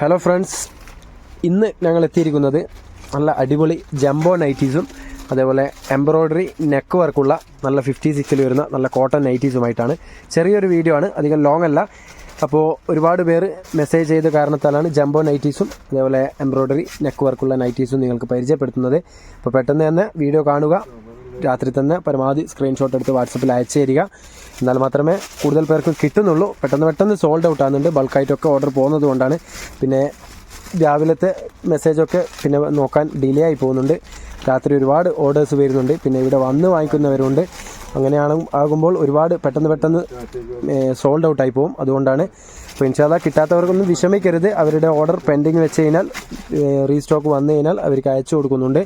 Hello friends ഇന്ന് ഞങ്ങൾ എത്തിയിരിക്കുന്നത് നല്ല അടിപൊളി ജംബോ നൈറ്റീസും അതേപോലെ എംബ്രോയ്ഡറി നെക്ക് വർക്കുള്ള നല്ല ഫിഫ്റ്റി സിക്സിൽ വരുന്ന നല്ല കോട്ടൺ നൈറ്റീസുമായിട്ടാണ് ചെറിയൊരു വീഡിയോ ആണ് അധികം ലോങ് അല്ല. അപ്പോൾ ഒരുപാട് പേര് മെസ്സേജ് ചെയ്ത കാരണത്താലാണ് ജംബോ നൈറ്റീസും അതേപോലെ എംബ്രോയ്ഡറി നെക്ക് വർക്കുള്ള നൈറ്റീസും നിങ്ങൾക്ക് പരിചയപ്പെടുത്തുന്നത്. അപ്പോൾ പെട്ടെന്ന് തന്നെ വീഡിയോ കാണുക. രാത്രി തന്നെ പരമാവധി സ്ക്രീൻഷോട്ട് എടുത്ത് വാട്സപ്പിൽ അയച്ചു തരിക. എന്നാൽ മാത്രമേ കൂടുതൽ പേർക്ക് കിട്ടുന്നുള്ളൂ. പെട്ടെന്ന് പെട്ടെന്ന് സോൾഡ് ഔട്ട് ആകുന്നുണ്ട് ബൾക്കായിട്ടൊക്കെ ഓർഡർ പോകുന്നത് കൊണ്ടാണ്. പിന്നെ രാവിലത്തെ മെസ്സേജൊക്കെ പിന്നെ നോക്കാൻ ഡിലേ ആയി പോകുന്നുണ്ട്. രാത്രി ഒരുപാട് ഓർഡേഴ്സ് വരുന്നുണ്ട്. പിന്നെ ഇവിടെ വന്ന് വാങ്ങിക്കുന്നവരുണ്ട്. അങ്ങനെയാണ് ആകുമ്പോൾ ഒരുപാട് പെട്ടെന്ന് പെട്ടെന്ന് സോൾഡ് ഔട്ട് ആയി പോകും അതുകൊണ്ടാണ് അപ്പോൾ ഇൻഷാല്ല കിട്ടാത്തവർക്കൊന്നും വിഷമിക്കരുത്. അവരുടെ ഓർഡർ പെൻഡിങ് വെച്ച് കഴിഞ്ഞാൽ റീസ്റ്റോക്ക് വന്നു കഴിഞ്ഞാൽ അവർക്ക് അയച്ചു കൊടുക്കുന്നുണ്ട്.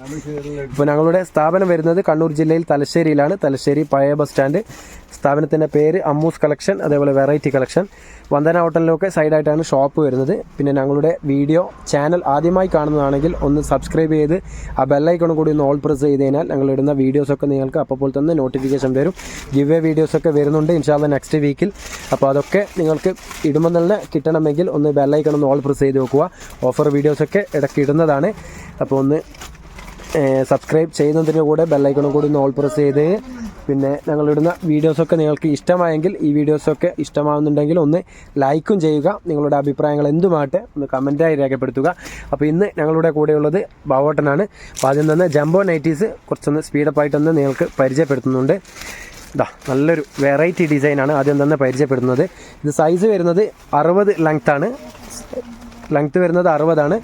ഇപ്പോൾ ഞങ്ങളുടെ സ്ഥാപനം വരുന്നത് കണ്ണൂർ ജില്ലയിൽ തലശ്ശേരിയിലാണ്. തലശ്ശേരി പഴയ ബസ് സ്റ്റാൻഡ് സ്ഥാപനത്തിന്റെ പേര് അമ്മൂസ് കളക്ഷൻ അതേപോലെ വെറൈറ്റി കളക്ഷൻ. വന്ദന ഹോട്ടലിലൊക്കെ സൈഡായിട്ടാണ് ഷോപ്പ് വരുന്നത്. പിന്നെ ഞങ്ങളുടെ വീഡിയോ ചാനൽ ആദ്യമായി കാണുന്നതാണെങ്കിൽ ഒന്ന് സബ്സ്ക്രൈബ് ചെയ്ത് ആ ബെല്ലൈക്കണും കൂടി ഒന്ന് ഓൾ പ്രസ് ചെയ്ത് കഴിഞ്ഞാൽ ഞങ്ങൾ ഇടുന്ന വീഡിയോസൊക്കെ നിങ്ങൾക്ക് അപ്പോൾ തന്നെ നോട്ടിഫിക്കേഷൻ വരും. ഗിവ് എ വീഡിയോസൊക്കെ വരുന്നുണ്ട് ഇൻഷാല്ല നെക്സ്റ്റ് വീക്കിൽ അപ്പോൾ അതൊക്കെ നിങ്ങൾക്ക് ഇടുമ്പോൾ തന്നെ കിട്ടണമെങ്കിൽ ഒന്ന് ബെല്ലൈക്കൺ ഒന്ന് ഓൾ പ്രസ് ചെയ്ത് നോക്കുക ഓഫർ വീഡിയോസൊക്കെ ഇടയ്ക്ക് ഇടുന്നതാണ്. അപ്പോൾ ഒന്ന് സബ്സ്ക്രൈബ് ചെയ്യുന്നതിന് കൂടെ ബെല്ലൈക്കണും കൂടി ഒന്ന് ഓൾ പ്രസ് ചെയ്ത് പിന്നെ ഞങ്ങളിടുന്ന വീഡിയോസൊക്കെ നിങ്ങൾക്ക് ഇഷ്ടമായെങ്കിൽ ഈ വീഡിയോസൊക്കെ ഇഷ്ടമാവുന്നുണ്ടെങ്കിൽ ഒന്ന് ലൈക്കും ചെയ്യുക. നിങ്ങളുടെ അഭിപ്രായങ്ങൾ എന്തുമാട്ടെ ഒന്ന് കമന്റായി രേഖപ്പെടുത്തുക. അപ്പോൾ ഇന്ന് ഞങ്ങളുടെ കൂടെയുള്ളത് ബാവോട്ടനാണ് അപ്പോൾ ആദ്യം തന്നെ ജംബോ നൈറ്റീസ് കുറച്ചൊന്ന് സ്പീഡപ്പായിട്ടൊന്ന് നിങ്ങൾക്ക് പരിചയപ്പെടുത്തുന്നുണ്ട്. ഇതാ നല്ലൊരു വെറൈറ്റി ഡിസൈനാണ് ആദ്യം തന്നെ പരിചയപ്പെടുന്നത്. ഇത് സൈസ് വരുന്നത് അറുപത് ലെങ്ത്താണ് ലെങ്ത്ത് വരുന്നത് അറുപതാണ്.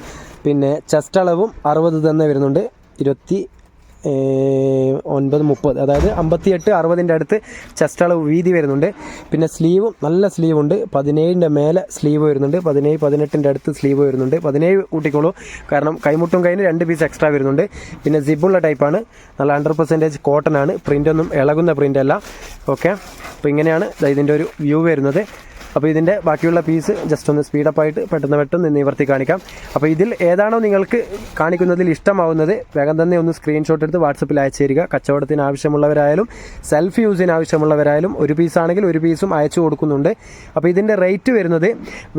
പിന്നെ ചെസ്റ്റ് അളവും അറുപത് തന്നെ വരുന്നുണ്ട്. ഇരുപത്തി ഒൻപത് മുപ്പത് അതായത് അമ്പത്തിയെട്ട് അറുപതിന്റെ അടുത്ത് ചെസ്റ്റ് അളവ് വീതി വരുന്നുണ്ട്. പിന്നെ സ്ലീവും നല്ല സ്ലീവ് ഉണ്ട്. പതിനേഴിന്റെ മേലെ സ്ലീവ് വരുന്നുണ്ട്. പതിനേഴ് പതിനെട്ടിന്റെ അടുത്ത് സ്ലീവ് വരുന്നുണ്ട്. പതിനേഴ് കൂട്ടിക്കോളൂ. കാരണം കൈമുട്ടും കൈന് രണ്ട് പീസ് എക്സ്ട്രാ വരുന്നുണ്ട്. പിന്നെ സിബുള്ള ടൈപ്പാണ് നല്ല ഹൺഡ്രഡ് പെർസെന്റേജ് കോട്ടൺ ആണ്. പ്രിന്റൊന്നും ഇളകുന്ന പ്രിന്റ് അല്ല. ഓക്കെ അപ്പോൾ ഇങ്ങനെയാണ് ഇതിന്റെ ഒരു വ്യൂ വരുന്നത്. അപ്പോൾ ഇതിന്റെ ബാക്കിയുള്ള പീസ് ജസ്റ്റ് ഒന്ന് സ്പീഡപ്പ് ആയിട്ട് പെട്ടെന്ന് പെട്ടെന്ന് നിവർത്തി കാണിക്കാം. അപ്പോൾ ഇതിൽ ഏതാണോ നിങ്ങൾക്ക് കാണിക്കുന്നതിൽ ഇഷ്ടമാവുന്നത് വേഗം തന്നെ ഒന്ന് സ്ക്രീൻഷോട്ട് എടുത്ത് വാട്സപ്പിൽ അയച്ചു തരിക കച്ചവടത്തിന് ആവശ്യമുള്ളവരായാലും സെൽഫ് യൂസിന് ആവശ്യമുള്ളവരായാലും ഒരു പീസാണെങ്കിൽ ഒരു പീസും അയച്ചു കൊടുക്കുന്നുണ്ട്. അപ്പോൾ ഇതിന്റെ റേറ്റ് വരുന്നത്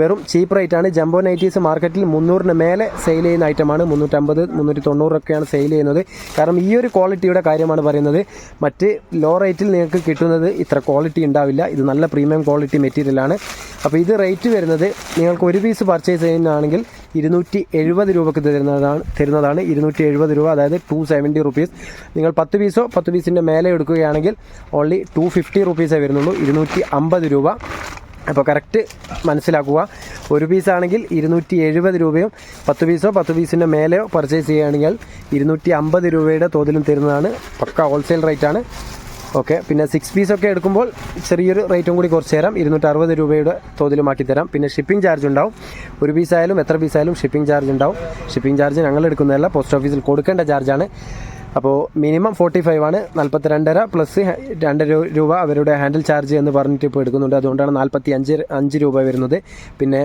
വെറും ചീപ്പ് റേറ്റ് ആണ്. ജംബോ നൈറ്റീസ് മാർക്കറ്റിൽ മുന്നൂറിന് മേലെ സെയിൽ ചെയ്യുന്ന ഐറ്റമാണ് മുന്നൂറ്റമ്പത് മുന്നൂറ്റി തൊണ്ണൂറൊക്കെയാണ് സെയിൽ ചെയ്യുന്നത്. കാരണം ഈ ഒരു ക്വാളിറ്റിയുടെ കാര്യമാണ് പറയുന്നത്. മറ്റ് ലോ റേറ്റിൽ നിങ്ങൾക്ക് കിട്ടുന്നത് ഇത്ര ക്വാളിറ്റി ഉണ്ടാവില്ല. ഇത് നല്ല പ്രീമിയം ക്വാളിറ്റി മെറ്റീരിയലാണ് അപ്പോൾ ഇത് റേറ്റ് വരുന്നത് നിങ്ങൾക്ക് ഒരു പീസ് പർച്ചേസ് ചെയ്യുന്നതാണെങ്കിൽ ഇരുന്നൂറ്റി എഴുപത് രൂപക്ക് തരുന്നതാണ് തരുന്നതാണ്. ഇരുന്നൂറ്റി എഴുപത് രൂപ അതായത് ടു സെവന്റി റുപ്പീസ് നിങ്ങൾ പത്ത് പീസോ പത്ത് പീസിന്റെ മേലെ എടുക്കുകയാണെങ്കിൽ ഓൺലി ടു ഫിഫ്റ്റി റുപ്പീസേ വരുന്നുള്ളൂ. ഇരുന്നൂറ്റി അമ്പത് രൂപ. അപ്പോൾ കറക്റ്റ് മനസ്സിലാക്കുക. ഒരു പീസാണെങ്കിൽ ഇരുന്നൂറ്റി എഴുപത് രൂപയും പത്ത് പീസോ പത്ത് പീസിന്റെ മേലെയോ പർച്ചേസ് ചെയ്യുകയാണെങ്കിൽ ഇരുന്നൂറ്റി അമ്പത് രൂപയുടെ തോതിലും തരുന്നതാണ്. പക്ക ഹോൾസെയിൽ റേറ്റാണ് ഓക്കെ പിന്നെ സിക്സ് പീസൊക്കെ എടുക്കുമ്പോൾ ചെറിയൊരു റേറ്റും കൂടി കുറച്ച് തരാം. ഇരുന്നൂറ്ററുപത് രൂപയുടെ തോതിലുമാക്കി തരാം. പിന്നെ ഷിപ്പിംഗ് ചാർജ് ഉണ്ടാവും. ഒരു പീസായാലും എത്ര പീസായാലും ഷിപ്പിംഗ് ചാർജ് ഉണ്ടാവും. ഷിപ്പിംഗ് ചാർജ് ഞങ്ങൾ എടുക്കുന്നതല്ല പോസ്റ്റ് ഓഫീസിൽ കൊടുക്കേണ്ട ചാർജാണ് അപ്പോൾ മിനിമം ഫോർട്ടി ഫൈവ് ആണ്. നാൽപ്പത്തിരണ്ടര പ്ലസ് രണ്ട് രൂപ അവരുടെ ഹാൻഡിൽ ചാർജ് എന്ന് പറഞ്ഞിട്ട് ഇപ്പോൾ എടുക്കുന്നുണ്ട്. അതുകൊണ്ടാണ് നാൽപ്പത്തി അഞ്ച് അഞ്ച് രൂപ വരുന്നത്. പിന്നെ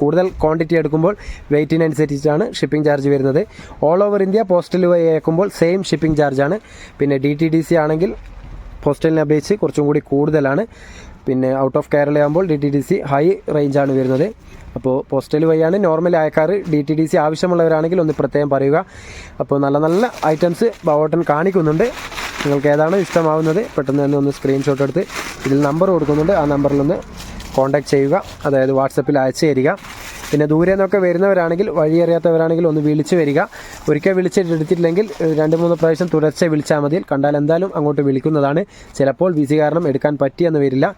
കൂടുതൽ ക്വാണ്ടിറ്റി എടുക്കുമ്പോൾ വെയിറ്റിനനുസരിച്ചാണ് ഷിപ്പിംഗ് ചാർജ് വരുന്നത്. ഓൾ ഓവർ ഇന്ത്യ പോസ്റ്റൽ വഴി അയക്കുമ്പോൾ സെയിം ഷിപ്പിംഗ് ചാർജാണ് പിന്നെ ഡി ടി ഡി സി ആണെങ്കിൽ പോസ്റ്റലിനെ അപേക്ഷിച്ച് കുറച്ചും കൂടി കൂടുതലാണ്. പിന്നെ ഔട്ട് ഓഫ് കേരള ആകുമ്പോൾ D T D C high റേഞ്ചാണ് വരുന്നത്. അപ്പോൾ പോസ്റ്റൽ വഴിയാണ് നോർമൽ ആയക്കാർ ഡി ടി ഡി സി ആവശ്യമുള്ളവരാണെങ്കിൽ ഒന്ന് പ്രത്യേകം പറയുക. അപ്പോൾ നല്ല നല്ല ഐറ്റംസ് ബവോട്ടൻ കാണിക്കുന്നുണ്ട്. നിങ്ങൾക്ക് ഏതാണ് ഇഷ്ടമാവുന്നത് പെട്ടെന്ന് തന്നെ ഒന്ന് സ്ക്രീൻഷോട്ട് എടുത്ത് ഇതിൽ നമ്പർ കൊടുക്കുന്നുണ്ട്. ആ നമ്പറിലൊന്ന് കോൺടാക്ട് ചെയ്യുക. അതായത് വാട്സപ്പിൽ അയച്ചു തരിക. പിന്നെ ദൂരെ നിന്നൊക്കെ വരുന്നവരാണെങ്കിൽ വഴിയറിയാത്തവരാണെങ്കിൽ ഒന്ന് വിളിച്ച് വരിക. ഒരിക്കൽ വിളിച്ചിട്ട് എടുത്തിട്ടില്ലെങ്കിൽ രണ്ട് മൂന്ന് പ്രാവശ്യം തുടർച്ച വിളിച്ചാൽ മതി. കണ്ടാൽ എന്തായാലും അങ്ങോട്ട് വിളിക്കുന്നതാണ്. ചിലപ്പോൾ വിസി കാരണം എടുക്കാൻ പറ്റിയെന്ന് വരില്ല.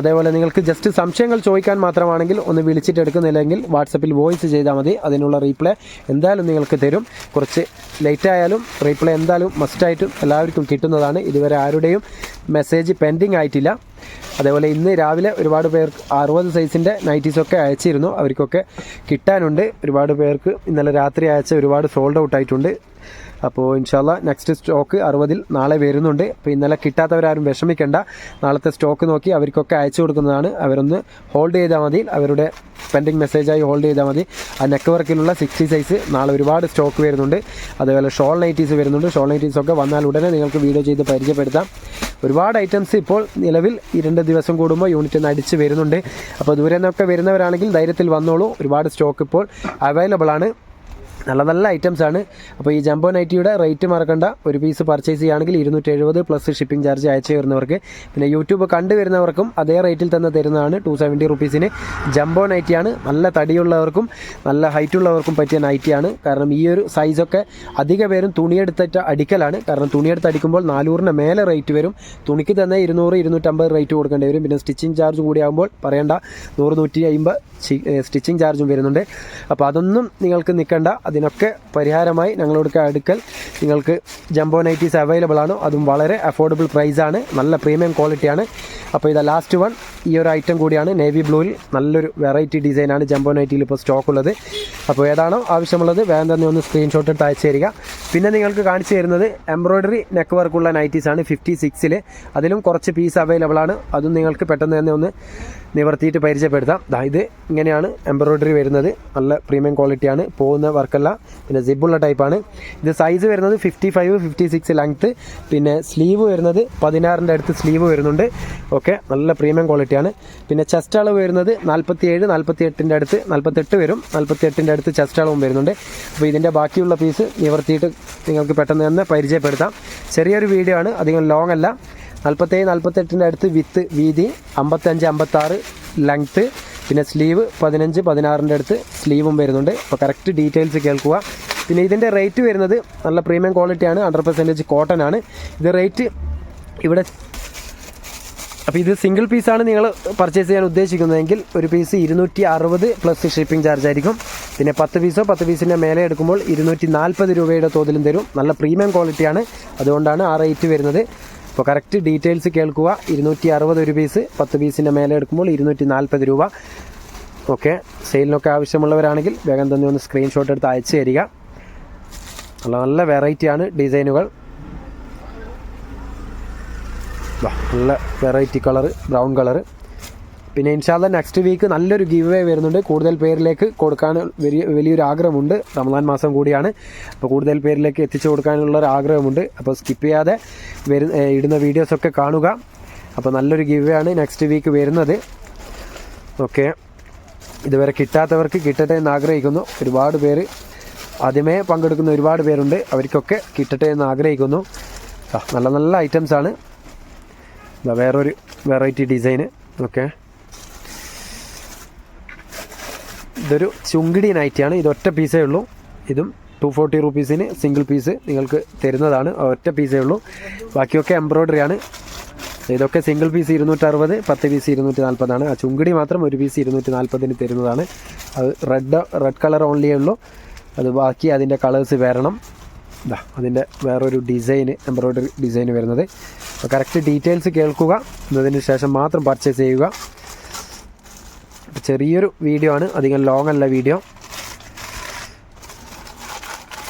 അതേപോലെ നിങ്ങൾക്ക് ജസ്റ്റ് സംശയങ്ങൾ ചോദിക്കാൻ മാത്രമാണെങ്കിൽ ഒന്ന് വിളിച്ചിട്ട് എടുക്കുന്നില്ലെങ്കിൽ വാട്സപ്പിൽ വോയിസ് ചെയ്താൽ മതി. അതിനുള്ള റീപ്ലൈ എന്തായാലും നിങ്ങൾക്ക് തരും. കുറച്ച് ലേറ്റ് ആയാലും റീപ്ലൈ എന്തായാലും മസ്റ്റായിട്ടും എല്ലാവർക്കും കിട്ടുന്നതാണ്. ഇതുവരെ ആരുടെയും മെസ്സേജ് പെൻഡിങ് ആയിട്ടില്ല. അതേപോലെ ഇന്ന് രാവിലെ ഒരുപാട് പേർക്ക് അറുപത് സൈസിന്റെ നൈറ്റീസൊക്കെ അയച്ചിരുന്നു. അവർക്കൊക്കെ കിട്ടാനുണ്ട്. ഒരുപാട് പേർക്ക് ഇന്നലെ രാത്രി അയച്ച ഒരുപാട് സോൾഡ് ഔട്ട് ആയിട്ടുണ്ട്. അപ്പോൾ ഇൻഷാല്ല നെക്സ്റ്റ് സ്റ്റോക്ക് അറുപതിൽ നാളെ വരുന്നുണ്ട്. അപ്പോൾ ഇന്നലെ കിട്ടാത്തവരാരും വിഷമിക്കേണ്ട. നാളത്തെ സ്റ്റോക്ക് നോക്കി അവർക്കൊക്കെ അയച്ചു കൊടുക്കുന്നതാണ്. അവരൊന്ന് ഹോൾഡ് ചെയ്താൽ മതി. അവരുടെ പെൻഡിങ് മെസ്സേജായി ഹോൾഡ് ചെയ്താൽ മതി. ആ നെക്ക് വർക്കിലുള്ള സിക്സ്റ്റി സൈസ് നാളെ ഒരുപാട് സ്റ്റോക്ക് വരുന്നുണ്ട്. അതേപോലെ ഷോൾ നൈറ്റീസ് വരുന്നുണ്ട്. ഷോൾ നൈറ്റീസ് ഒക്കെ വന്നാൽ ഉടനെ നിങ്ങൾക്ക് വീഡിയോ ചെയ്ത് പരിചയപ്പെടുത്താം. ഒരുപാട് ഐറ്റംസ് ഇപ്പോൾ നിലവിൽ ഈ രണ്ട് ദിവസം കൂടുമ്പോൾ യൂണിറ്റ് ഒന്ന് അടിച്ച് വരുന്നുണ്ട്. അപ്പോൾ ദൂരെ നിന്നൊക്കെ വരുന്നവരാണെങ്കിൽ ധൈര്യത്തിൽ വന്നോളൂ. ഒരുപാട് സ്റ്റോക്ക് ഇപ്പോൾ അവൈലബിൾ ആണ്. നല്ല നല്ല ഐറ്റംസ് ആണ്. അപ്പോൾ ഈ ജംബോ നൈറ്റിയുടെ റേറ്റ് മറക്കണ്ട. ഒരു പീസ് പർച്ചേസ് ചെയ്യുകയാണെങ്കിൽ ഇരുന്നൂറ്റി എഴുപത് പ്ലസ് ഷിപ്പിംഗ് ചാർജ് അയച്ചു വരുന്നവർക്ക് പിന്നെ യൂട്യൂബ് കണ്ടു വരുന്നവർക്കും അതേ റേറ്റിൽ തന്നെ തരുന്നതാണ് ടു സെവന്റി റുപ്പീസിന് ജംബോ നൈറ്റിയാണ് നല്ല തടിയുള്ളവർക്കും നല്ല ഹൈറ്റ് ഉള്ളവർക്കും പറ്റിയ നൈറ്റിയാണ് കാരണം ഈ ഒരു സൈസൊക്കെ അധിക പേരും തുണിയെടുത്തിട്ട് അടിക്കലാണ്. കാരണം തുണിയെടുത്ത് അടിക്കുമ്പോൾ നാനൂറിന് മേലെ റേറ്റ് വരും. തുണിക്ക് തന്നെ ഇരുന്നൂറ് ഇരുന്നൂറ്റമ്പത് റേറ്റ് കൊടുക്കേണ്ടി വരും. പിന്നെ സ്റ്റിച്ചിങ് ചാർജ് കൂടിയാകുമ്പോൾ പറയേണ്ട നൂറ് നൂറ്റി അമ്പത് സ്റ്റിച്ചിങ് ചാർജും വരുന്നുണ്ട്. അപ്പോൾ അതൊന്നും നിങ്ങൾക്ക് നിൽക്കേണ്ട. അതിനൊക്കെ പരിഹാരമായി ഞങ്ങളുടെ അടുക്കൽ നിങ്ങൾക്ക് ജംബോ നൈറ്റീസ് അവൈലബിൾ ആണ്. അതും വളരെ അഫോർഡബിൾ പ്രൈസാണ് നല്ല പ്രീമിയം ക്വാളിറ്റിയാണ് അപ്പോൾ ഇതാ ലാസ്റ്റ് വൺ ഈ ഒരു ഐറ്റം കൂടിയാണ് നേവി ബ്ലൂവിൽ നല്ലൊരു വെറൈറ്റി ഡിസൈനാണ് ജംബോ നൈറ്റിയിൽ ഇപ്പോൾ സ്റ്റോക്ക് ഉള്ളത്. അപ്പോൾ ഏതാണോ ആവശ്യമുള്ളത് വേഗം തന്നെ ഒന്ന് സ്ക്രീൻഷോട്ട് എടുത്ത് അയച്ചു തരിക. പിന്നെ നിങ്ങൾക്ക് കാണിച്ചു തരുന്നത് എംബ്രോയ്ഡറി നെക്ക് വർക്കുള്ള നൈറ്റീസാണ് ഫിഫ്റ്റി സിക്സിൽ അതിലും കുറച്ച് പീസ് അവൈലബിൾ ആണ്. അതും നിങ്ങൾക്ക് പെട്ടെന്ന് തന്നെ ഒന്ന് നിവർത്തിയിട്ട് പരിചയപ്പെടുത്താം. ദാ ഇത് ഇങ്ങനെയാണ് എംബ്രോയ്ഡറി വരുന്നത്. നല്ല പ്രീമിയം ക്വാളിറ്റിയാണ് പോകുന്ന വർക്കല്ല. പിന്നെ സിബുള്ള ടൈപ്പാണ് ഇത് സൈസ് വരുന്നത് fifty five fifty six length പിന്നെ സ്ലീവ് വരുന്നത് പതിനാറിന്റെ അടുത്ത് സ്ലീവ് വരുന്നുണ്ട്. ഓക്കെ നല്ല പ്രീമിയം ക്വാളിറ്റിയാണ് പിന്നെ ചെസ്റ്റ് അളവ് വരുന്നത് നാൽപ്പത്തി ഏഴ് നാൽപ്പത്തി എട്ടിന്റെ അടുത്ത് നാൽപ്പത്തെട്ട് വരും. നാൽപ്പത്തി എട്ടിന്റെ അടുത്ത് ചെസ്റ്റ് അളവും വരുന്നുണ്ട്. അപ്പോൾ ഇതിന്റെ ബാക്കിയുള്ള പീസ് നിവർത്തിയിട്ട് നിങ്ങൾക്ക് പെട്ടെന്ന് തന്നെ പരിചയപ്പെടുത്താം. ചെറിയൊരു വീഡിയോ ആണ്. അധികം ലോങ് അല്ല. നാൽപ്പത്തേഴ് നാൽപ്പത്തെട്ടിന്റെ അടുത്ത് വിത്ത് വീതി അമ്പത്തഞ്ച് അമ്പത്താറ് ലെങ്ത്ത് പിന്നെ സ്ലീവ് പതിനഞ്ച് പതിനാറിന്റെ അടുത്ത് സ്ലീവും വരുന്നുണ്ട്. അപ്പോൾ കറക്റ്റ് ഡീറ്റെയിൽസ് കേൾക്കുക. പിന്നെ ഇതിന്റെ റേറ്റ് വരുന്നത് നല്ല പ്രീമിയം ക്വാളിറ്റിയാണ് ഹൺഡ്രഡ് പെർസെന്റേജ് കോട്ടൺ ആണ്. ഇത് റേറ്റ് ഇവിടെ അപ്പോൾ ഇത് സിംഗിൾ പീസാണ് നിങ്ങൾ പർച്ചേസ് ചെയ്യാൻ ഉദ്ദേശിക്കുന്നതെങ്കിൽ ഒരു പീസ് ഇരുന്നൂറ്റി അറുപത് പ്ലസ് ഷിപ്പിംഗ് ചാർജ് ആയിരിക്കും. പിന്നെ പത്ത് പീസോ പത്ത് പീസിന്റെ മേലെ എടുക്കുമ്പോൾ ഇരുന്നൂറ്റി നാൽപ്പത് രൂപയുടെ തോതിലും തരും. നല്ല പ്രീമിയം ക്വാളിറ്റിയാണ് അതുകൊണ്ടാണ് ആ റേറ്റ് വരുന്നത്. അപ്പോൾ കറക്റ്റ് ഡീറ്റെയിൽസ് കേൾക്കുക. ഇരുന്നൂറ്റി അറുപത് ഒരു പീസ് പത്ത് പീസിന്റെ മേലെ എടുക്കുമ്പോൾ ഇരുന്നൂറ്റി നാൽപ്പത് രൂപ. ഓക്കെ. സെയിലിനൊക്കെ ആവശ്യമുള്ളവരാണെങ്കിൽ വേഗം തന്നെ ഒന്ന് സ്ക്രീൻഷോട്ട് എടുത്ത് അയച്ചു തരിക. നല്ല നല്ല വെറൈറ്റിയാണ് ഡിസൈനുകൾ. നല്ല വെറൈറ്റി കളർ ബ്രൗൺ കളർ പിന്നെ ഇൻഷാല്ല നെക്സ്റ്റ് വീക്ക് നല്ലൊരു ഗീവ് വേ വരുന്നുണ്ട്. കൂടുതൽ പേരിലേക്ക് കൊടുക്കാൻ വലിയ വലിയൊരു ആഗ്രഹമുണ്ട്. റമദാൻ മാസം കൂടിയാണ്. അപ്പോൾ കൂടുതൽ പേരിലേക്ക് എത്തിച്ചു കൊടുക്കാനുള്ള ഒരു ആഗ്രഹമുണ്ട്. അപ്പോൾ സ്കിപ്പ് ചെയ്യാതെ വരു ഇടുന്ന വീഡിയോസൊക്കെ കാണുക. അപ്പോൾ നല്ലൊരു ഗീവ് വേ ആണ് നെക്സ്റ്റ് വീക്ക് വരുന്നത്. ഓക്കെ ഇതുവരെ കിട്ടാത്തവർക്ക് കിട്ടട്ടെ എന്ന് ആഗ്രഹിക്കുന്നു. ഒരുപാട് പേര് ആദ്യമേ പങ്കെടുക്കുന്ന ഒരുപാട് പേരുണ്ട്. അവർക്കൊക്കെ കിട്ടട്ടെ എന്ന് ആഗ്രഹിക്കുന്നു. നല്ല നല്ല ഐറ്റംസ് ആണ്. ഇതാ വേറൊരു വെറൈറ്റി ഡിസൈന് ഓക്കെ ഇതൊരു ചുങ്കിടി നൈറ്റിയാണ്. ഇത് ഒറ്റ പീസേ ഉള്ളൂ. ഇതും ടു ഫോർട്ടി റുപ്പീസിന് സിംഗിൾ പീസ് നിങ്ങൾക്ക് തരുന്നതാണ്. ഒറ്റ പീസേ ഉള്ളൂ. ബാക്കിയൊക്കെ എംബ്രോയ്ഡറി ആണ്. ഇതൊക്കെ സിംഗിൾ പീസ് ഇരുന്നൂറ്ററുപത് പത്ത് പീസ് ഇരുന്നൂറ്റി നാൽപ്പതാണ് ആ ചുങ്കിടി മാത്രം ഒരു പീസ് ഇരുന്നൂറ്റി നാൽപ്പതിന് തരുന്നതാണ്. അത് റെഡ് റെഡ് കളർ ഓൺലിയേ ഉള്ളൂ. അത് ബാക്കി അതിന്റെ കളേഴ്സ് വരണം. ഇതാ അതിന്റെ വേറൊരു ഡിസൈന് എംബ്രോയ്ഡറി ഡിസൈന് വരുന്നത്. അപ്പോൾ കറക്റ്റ് ഡീറ്റെയിൽസ് കേൾക്കുക. എന്നതിന് ശേഷം മാത്രം പർച്ചേസ് ചെയ്യുക. ചെറിയൊരു വീഡിയോ ആണ്. അധികം ലോങ് അല്ല വീഡിയോ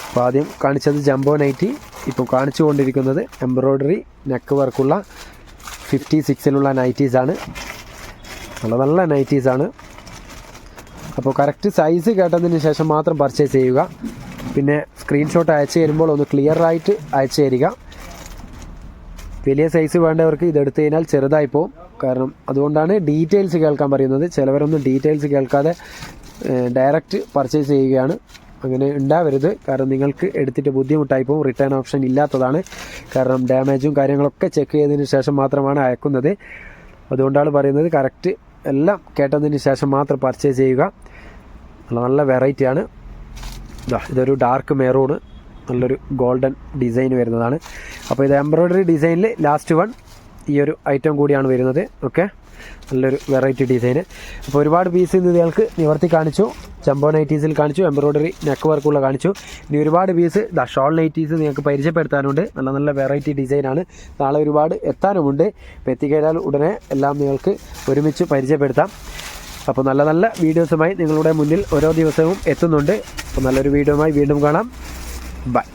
അപ്പോൾ ആദ്യം കാണിച്ചത് ജംബോ നൈറ്റി ഇപ്പോൾ കാണിച്ചു കൊണ്ടിരിക്കുന്നത് എംബ്രോയ്ഡറി നെക്ക് വർക്കുള്ള ഫിഫ്റ്റി സിക്സിലുള്ള നൈറ്റീസാണ് നല്ല നല്ല നൈറ്റീസാണ് അപ്പോൾ കറക്റ്റ് സൈസ് കേട്ടതിന് ശേഷം മാത്രം പർച്ചേസ് ചെയ്യുക. പിന്നെ സ്ക്രീൻഷോട്ട് അയച്ചു തരുമ്പോൾ ഒന്ന് ക്ലിയർ ആയിട്ട് അയച്ചു തരിക. വലിയ സൈസ് വേണ്ടവർക്ക് ഇതെടുത്തു കഴിഞ്ഞാൽ ചെറുതായി പോകും കാരണം അതുകൊണ്ടാണ് ഡീറ്റെയിൽസ് കേൾക്കാൻ പറയുന്നത്. ചിലവരൊന്നും ഡീറ്റെയിൽസ് കേൾക്കാതെ ഡയറക്റ്റ് പർച്ചേസ് ചെയ്യുകയാണ്. അങ്ങനെ ഉണ്ടാവരുത്. കാരണം നിങ്ങൾക്ക് എടുത്തിട്ട് ബുദ്ധിമുട്ടായി പോകും റിട്ടേൺ ഓപ്ഷൻ ഇല്ലാത്തതാണ്. കാരണം ഡാമേജും കാര്യങ്ങളൊക്കെ ചെക്ക് ചെയ്തതിന് ശേഷം മാത്രമാണ് അയക്കുന്നത്. അതുകൊണ്ടാണ് പറയുന്നത് കറക്റ്റ് എല്ലാം കേട്ടതിന് ശേഷം മാത്രം പർച്ചേസ് ചെയ്യുക. നല്ല വെറൈറ്റിയാണ് ഇതാ ഇതൊരു ഡാർക്ക് മെറൂൺ നല്ലൊരു ഗോൾഡൻ ഡിസൈൻ വരുന്നതാണ്. അപ്പോൾ ഇത് എംബ്രോയ്ഡറി ഡിസൈനിൽ ലാസ്റ്റ് വൺ ഈ ഒരു ഐറ്റം കൂടിയാണ് വരുന്നത്. ഓക്കെ നല്ലൊരു വെറൈറ്റി ഡിസൈന് അപ്പോൾ ഒരുപാട് പീസ് ഇന്ന് ഇയാൾക്ക് നിവർത്തി കാണിച്ചു. ചെമ്പോ നൈറ്റീസിൽ കാണിച്ചു എംബ്രോയ്ഡറി നെക്ക് വർക്കുള്ള കാണിച്ചു. ഇനി ഒരുപാട് പീസ് ദ ഷോൾ നൈറ്റീസ് നിങ്ങൾക്ക് പരിചയപ്പെടുത്താനുണ്ട്. നല്ല നല്ല വെറൈറ്റി ഡിസൈനാണ് നാളെ ഒരുപാട് എത്താനുമുണ്ട്. അപ്പോൾ എത്തിക്കഴിഞ്ഞാൽ ഉടനെ എല്ലാം നിങ്ങൾക്ക് ഒരുമിച്ച് പരിചയപ്പെടുത്താം. അപ്പോൾ നല്ല നല്ല വീഡിയോസുമായി നിങ്ങളുടെ മുന്നിൽ ഓരോ ദിവസവും എത്തുന്നുണ്ട്. അപ്പോൾ നല്ലൊരു വീഡിയോയുമായി വീണ്ടും കാണാം. ബൈ